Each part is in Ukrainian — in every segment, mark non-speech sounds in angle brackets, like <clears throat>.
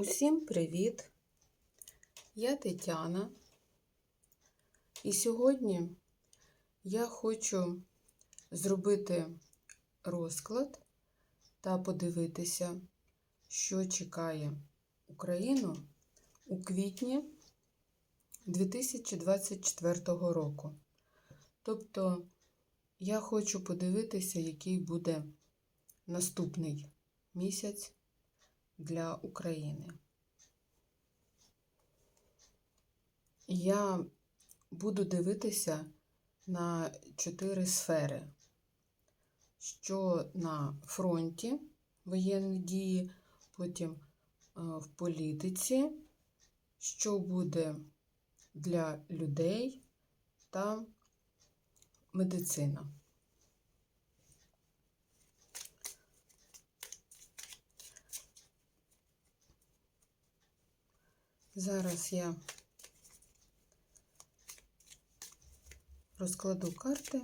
Усім привіт! Я Тетяна, і сьогодні я хочу зробити розклад та подивитися, що чекає Україну у квітні 2024 року. Тобто я хочу подивитися, який буде наступний місяць для України. Я буду дивитися на чотири сфери, що на фронті воєнні дії, потім е, в політиці, що буде для людей та медицина. Зараз я розкладу карти.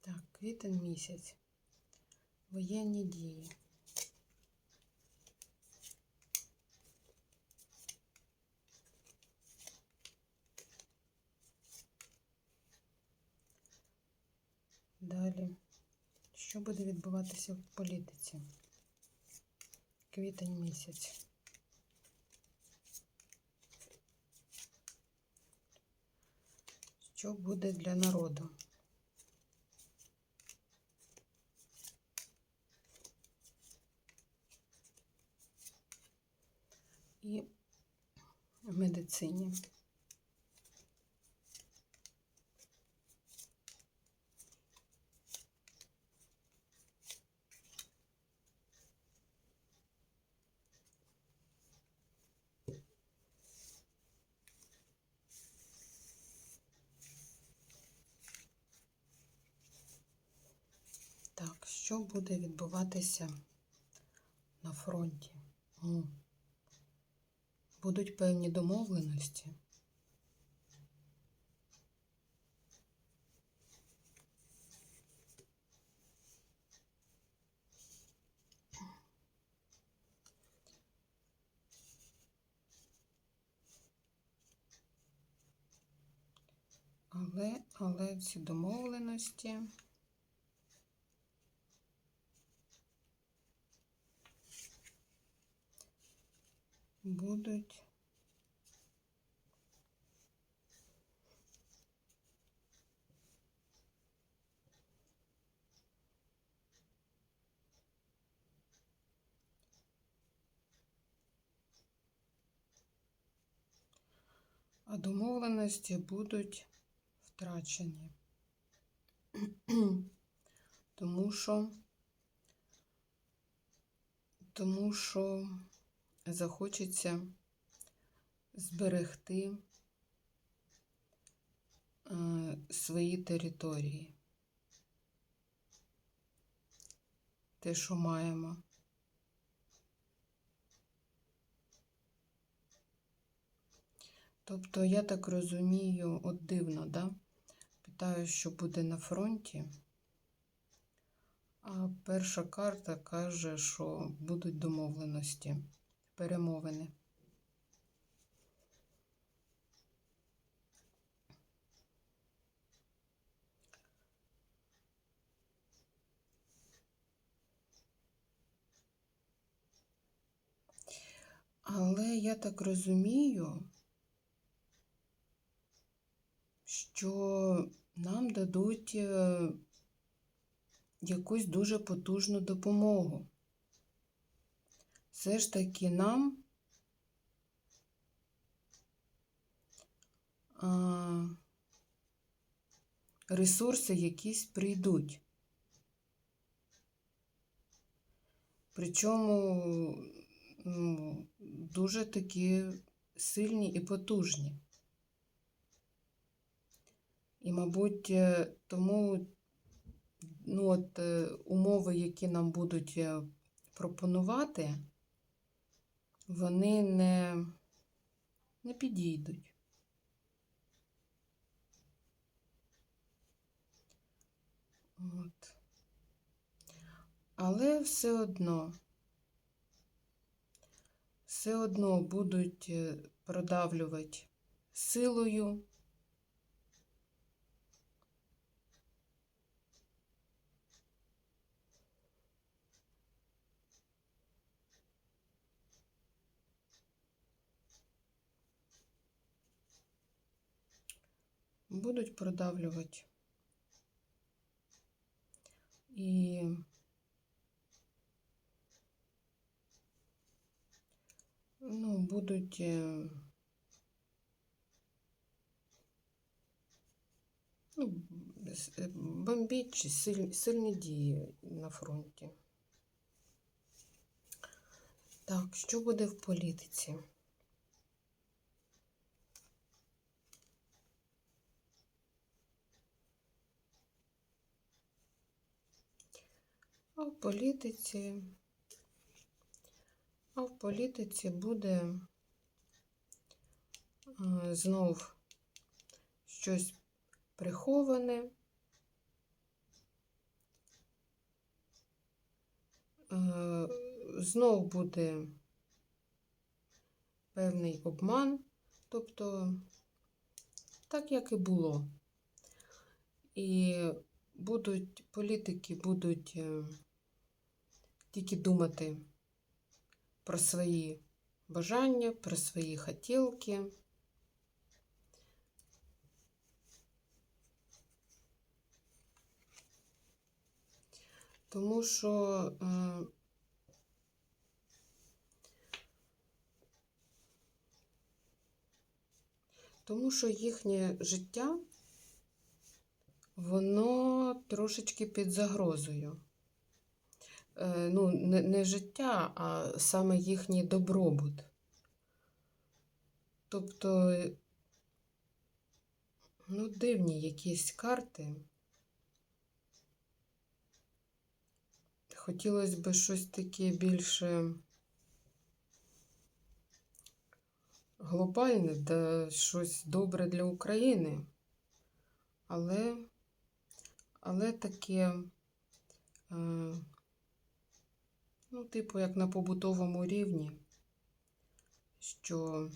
Так, квітень місяць. Воєнні дії. Що буде відбуватися в політиці? Квітень місяць. Що буде для народу? І в медицині. Так, що буде відбуватися на фронті? Будуть певні домовленості. Але, але ці домовленості. Будуть а домовленості будуть втрачені. <clears throat> Тому що, тому що захочеться зберегти е, свої території. Те, що маємо. Тобто, я так розумію, от дивно, да? Питаю, що буде на фронті. А перша карта каже, що будуть домовленості перемовини. Але я так розумію, що нам дадуть е, якусь дуже потужну допомогу все ж таки нам ресурси якісь прийдуть. Причому ну, дуже такі сильні і потужні. І, мабуть, е, тому ну, от, е, умови, які нам будуть е, пропонувати, вони не, не підійдуть. От. Але все одно, все одно будуть е, продавлювати силою. Будуть продавлювати. І ну, будуть е, ну, е, бомбіть чи силь- сильні дії на фронті. Так, що буде в політиці? А в політиці, а в політиці буде е, знов щось приховане. Е, Знов буде певний обман, тобто так, як і було. І будуть політики будуть е, тільки думати про свої бажання, про свої хотілки. Тому що е, тому що їхнє життя воно трошечки під загрозою. Е, Ну, не, не життя, а саме їхній добробут. Тобто, ну, дивні якісь карти. Хотілося б щось таке більше глобальне, да щось добре для України. Але, але таке, е, ну, типу, як на побутовому рівні, що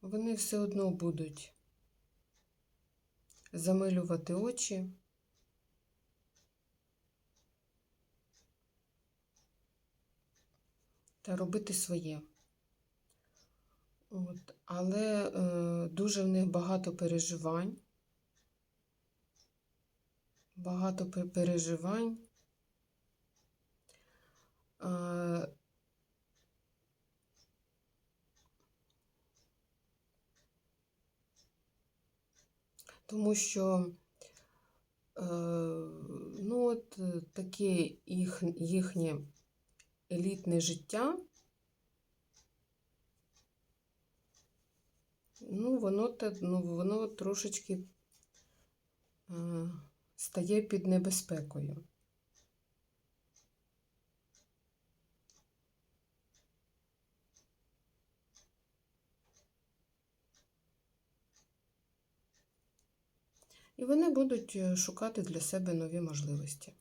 вони все одно будуть замилювати очі. Та робити своє. От. Але е, дуже в них багато переживань. Багато переживань. Тому що е, ну, от, е, таке їх, їхнє елітне життя. Ну, воно, ну, воно трошечки е, стає під небезпекою. І вони будуть е, шукати для себе нові можливості.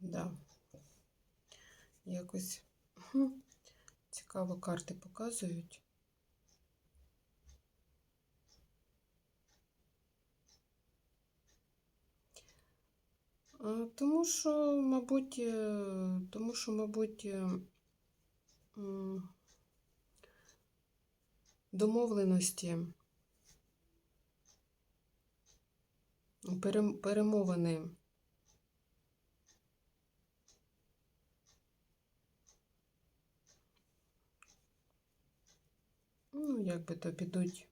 Да. Якось цікаво карти показують. Тому що, мабуть, е, тому що, мабуть, е, домовленості, перемовини. Ну, як би то підуть.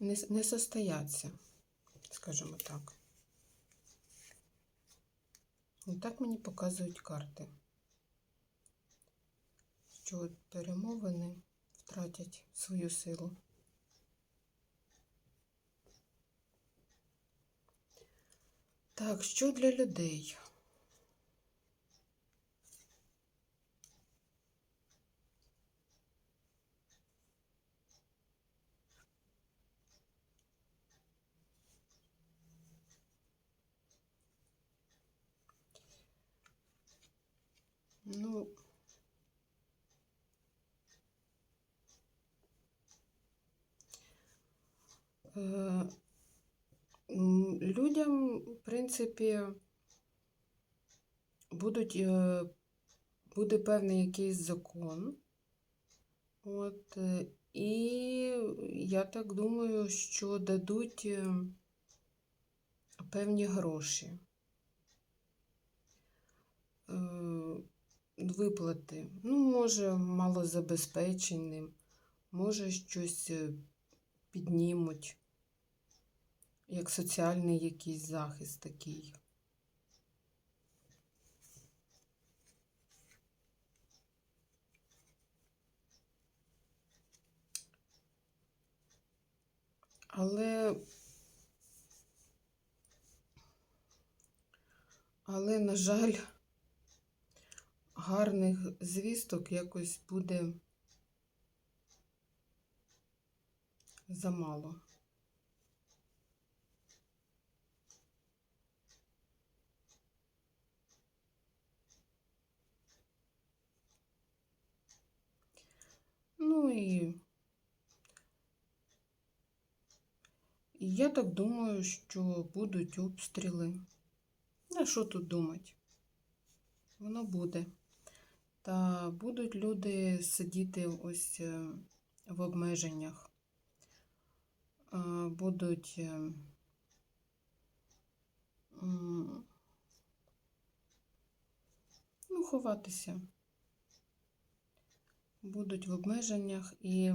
Не, не состояться, скажімо так. І так мені показують карти. що от перемовини втратять свою силу. Так, що для людей? Ну, е, людям, в принципі, будуть, е, буде певний якийсь закон. От, і я так думаю, що дадуть певні гроші. Виплати. Ну, може, малозабезпеченим, може, щось е, піднімуть, як соціальний якийсь захист такий. Але, але, на жаль, гарних звісток якось буде замало. Ну і я так думаю, що будуть обстріли. А що тут думати? Воно буде. Та будуть люди сидіти ось е, в обмеженнях, Е, будуть е, ну, ховатися, будуть в обмеженнях і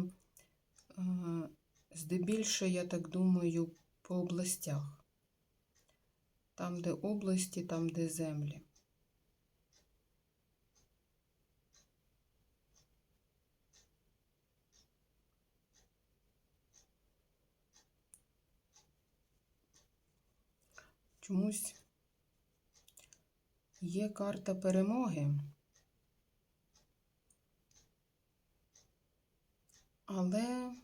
здебільше, я так думаю, по областях. Там, де області, там, де землі. Чомусь є карта перемоги, але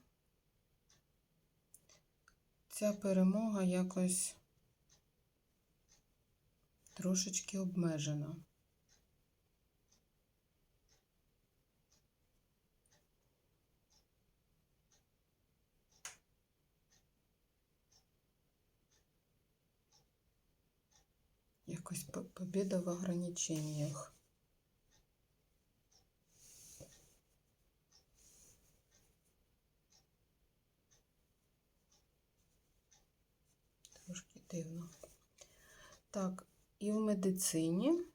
ця перемога якось трошечки обмежена. Якось побіда в ограничениях. Трошки дивно. Так, і в медицині.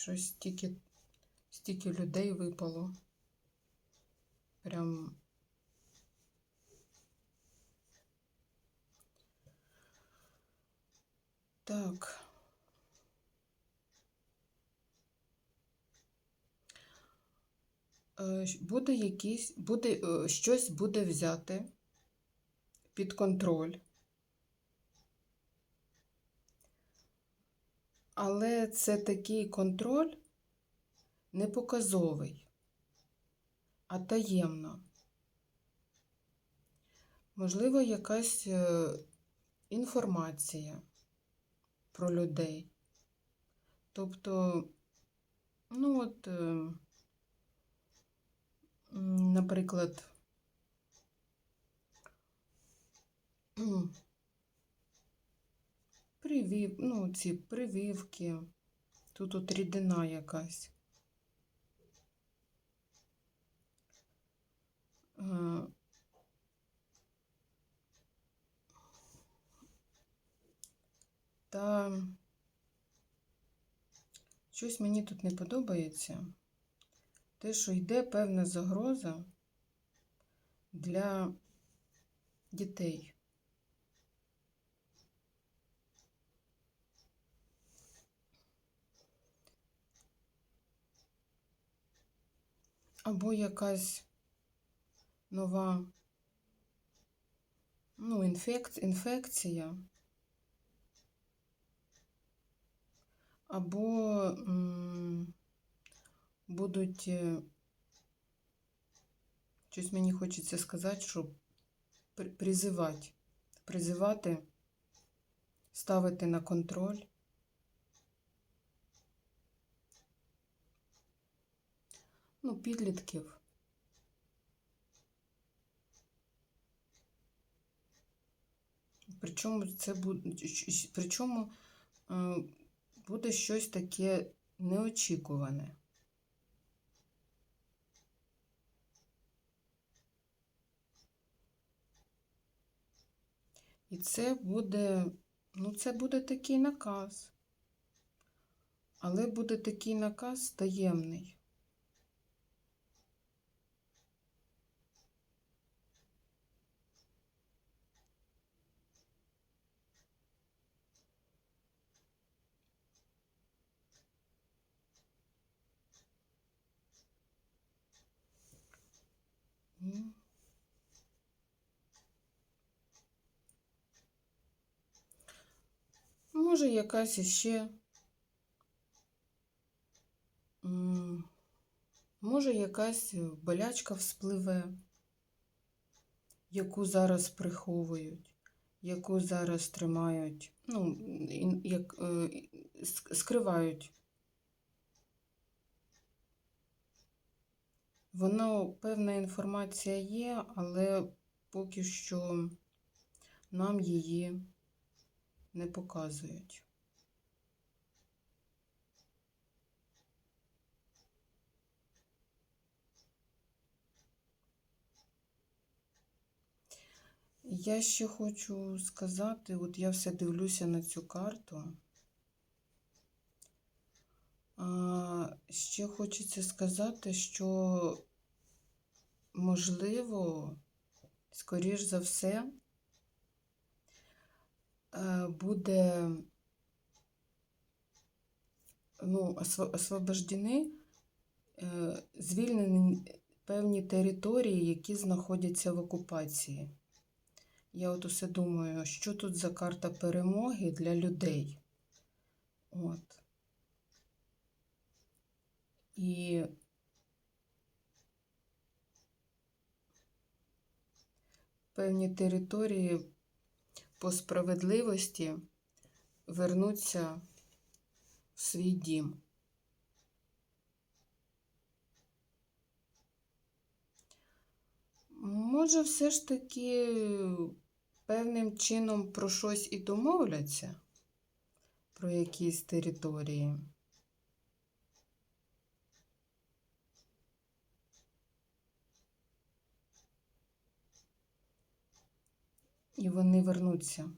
Щось стільки, стільки людей випало. Прям. Так. Е, Буде якийсь, буде, е, щось буде взяти під контроль. Але це такий контроль не показовий, а таємно. Можливо, якась е, інформація про людей. Тобто, ну от, е, наприклад, <clears throat> привів, ну, ці прививки, тут от рідина якась. Е, Та щось мені тут не подобається. те, що йде певна загроза для дітей. Або якась нова ну, інфек... інфекція, або м, будуть, е, щось мені хочеться сказати, що призивати, призивати, ставити на контроль. Ну, підлітків. Причому це буде, причому е, буде щось таке неочікуване. І це буде, ну, це буде такий наказ. Але буде такий наказ таємний. М. Може, якась іще. Може, якась болячка вспливе, яку зараз приховують, яку зараз тримають, ну, як, е, скривають. Воно, певна інформація є, але поки що нам її не показують. Я ще хочу сказати, от я все дивлюся на цю карту. А, ще хочеться сказати, що можливо, скоріш за все, буде ну, освобождені, е, звільнені певні території, які знаходяться в окупації. Я от усе думаю, що тут за карта перемоги для людей. От. І певні території по справедливості вернуться в свій дім. Може, все ж таки певним чином про щось і домовляться, про якісь території. І вони вернуться.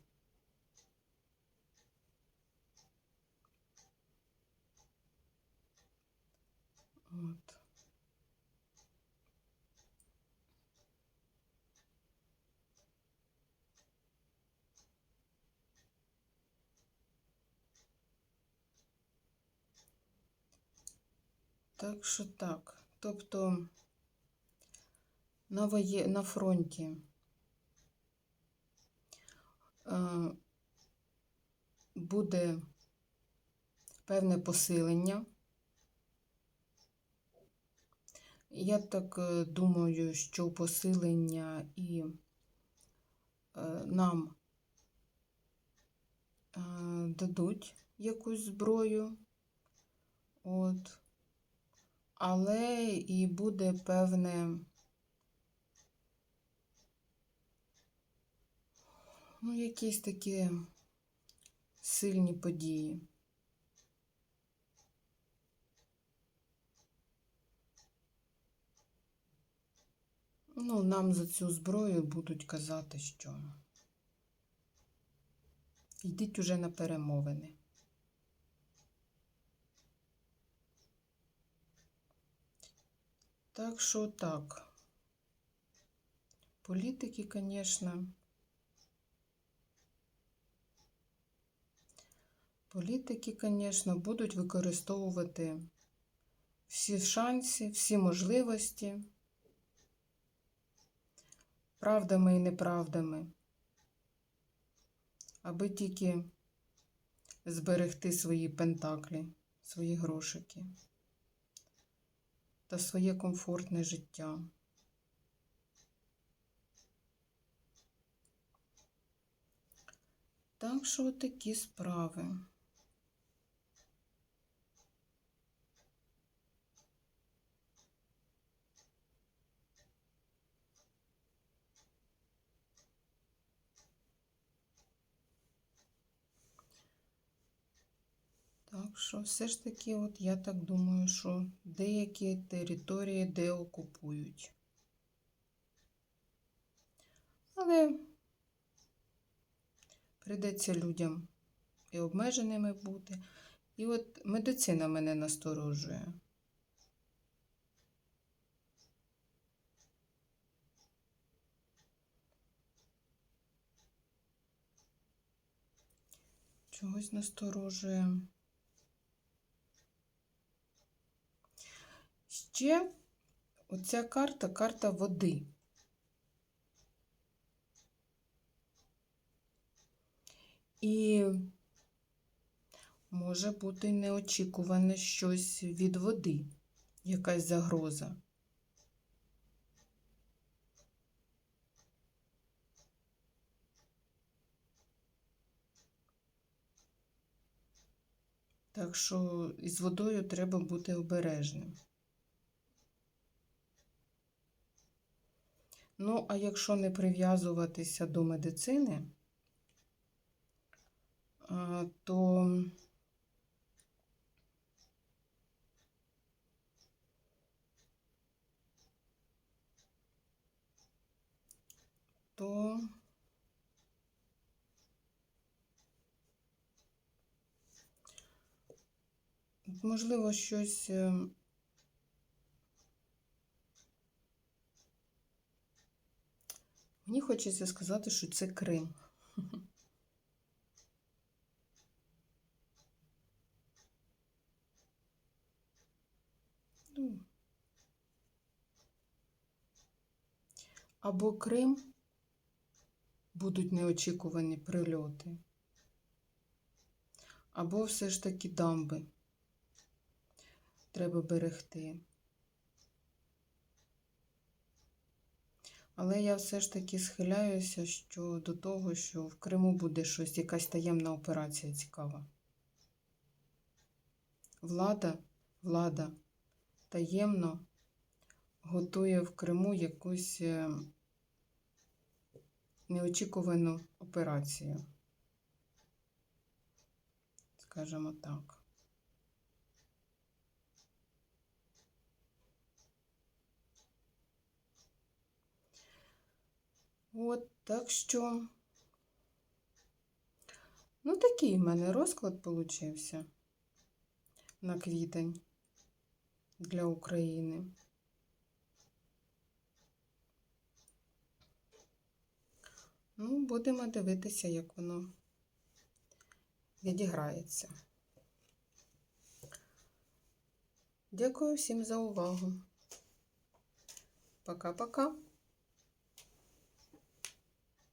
От. Так що так. Тобто на, воє... на фронті буде певне посилення. Я так е, думаю, що посилення і е, нам е, дадуть якусь зброю. От. Але і буде певне, ну, якісь такі сильні події. Ну, нам за цю зброю будуть казати, що йдіть уже на перемовини. Так що так. Політики, звісно. Політики, звісно, будуть використовувати всі шанси, всі можливості, правдами і неправдами, аби тільки зберегти свої пентаклі, свої грошики та своє комфортне життя. Так що такі справи. Так що все ж таки, от я так думаю, що деякі території деокупують. Але прийдеться людям і обмеженими бути. І от медицина мене насторожує. Чогось насторожує. Ще оця карта карта води. І може бути неочікуване щось від води, якась загроза. Так що із водою треба бути обережним. Ну, а якщо не прив'язуватися до медицини, то то можливо щось мені хочеться сказати, що це Крим. Ну, Або Крим будуть неочікувані прильоти, або все ж таки дамби треба берегти. Але я все ж таки схиляюся що до того, що в Криму буде щось, якась таємна операція цікава. Влада, влада таємно готує в Криму якусь е, неочікувану операцію. Скажімо так. От, так що, ну, такий в мене розклад получився на квітень для України. Ну, будемо дивитися, як воно відіграється. Дякую всім за увагу. Пока-пока.